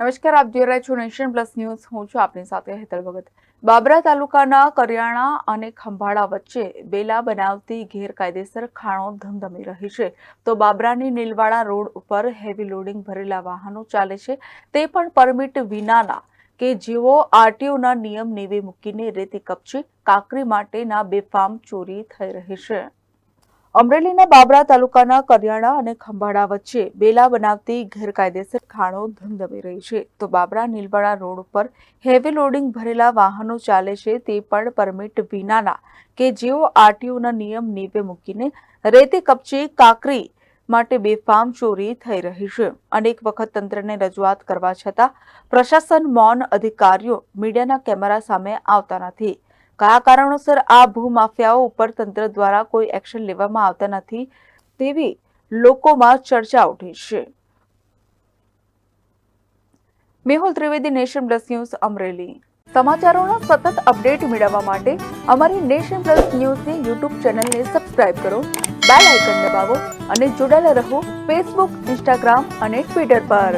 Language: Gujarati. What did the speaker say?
નમસ્કાર, આપ જોઈ રહ્યા છો નેશન પ્લસ ન્યૂઝ. હું છું આપની સાથે હેતલ ભગત. બાબરા તાલુકાના કરિયાણા અને ખંભાળા વચ્ચે બેલા બનાવતી ગેરકાયદેસર ખાણો ધમધમી રહી છે. તો બાબરાની નીલવાડા રોડ ઉપર હેવી લોડિંગ ભરેલા વાહનો ચાલે છે. તે પણ પરમિટ વિનાના કે જેઓ આરટીઓના નિયમ નેવે મૂકીને રેતી કપચી, કાકરી માટેના બેફામ ચોરી થઈ રહી છે. અમરેલીના બાબરા તાલુકાના કરિયાણા અને ખંભાળા વચ્ચે બેલા બનાવતી ગેરકાયદેસર ખાણો ધમધમી રહી છે. તો બાબરા નીલવાડા રોડ ઉપર હેવી લોડિંગ ભરેલા વાહનો ચાલે છે તે પણ પરમિટ વિનાના કે જેઓ આરટીઓના નિયમ નીપે મૂકીને રેતી કપચી, કાકરી માટે બેફામ ચોરી થઈ રહી છે. અનેક વખત તંત્રને રજૂઆત કરવા છતાં પ્રશાસન મૌન અધિકારીઓ મીડિયાના કેમેરા સામે આવતા નથી. કયા કારણોસર આ ભૂમાફિયાઓ ઉપર તંત્ર દ્વારા કોઈ એક્શન લેવામાં આવતા નથી તેવી લોકોમાં ચર્ચા ઉઠી છે. Mehul Trivedi, Nation Plus News, Amreli. સમાચારોના સતત અપડેટ મેળવવા માટે અમારી નેશન પ્લસ ન્યૂઝની યુટ્યુબ ચેનલને સબસ્ક્રાઇબ કરો, બેલ આઇકન દબાવો અને જોડાયેલા રહો ફેસબુક, ઇન્સ્ટાગ્રામ અને ટ્વિટર પર.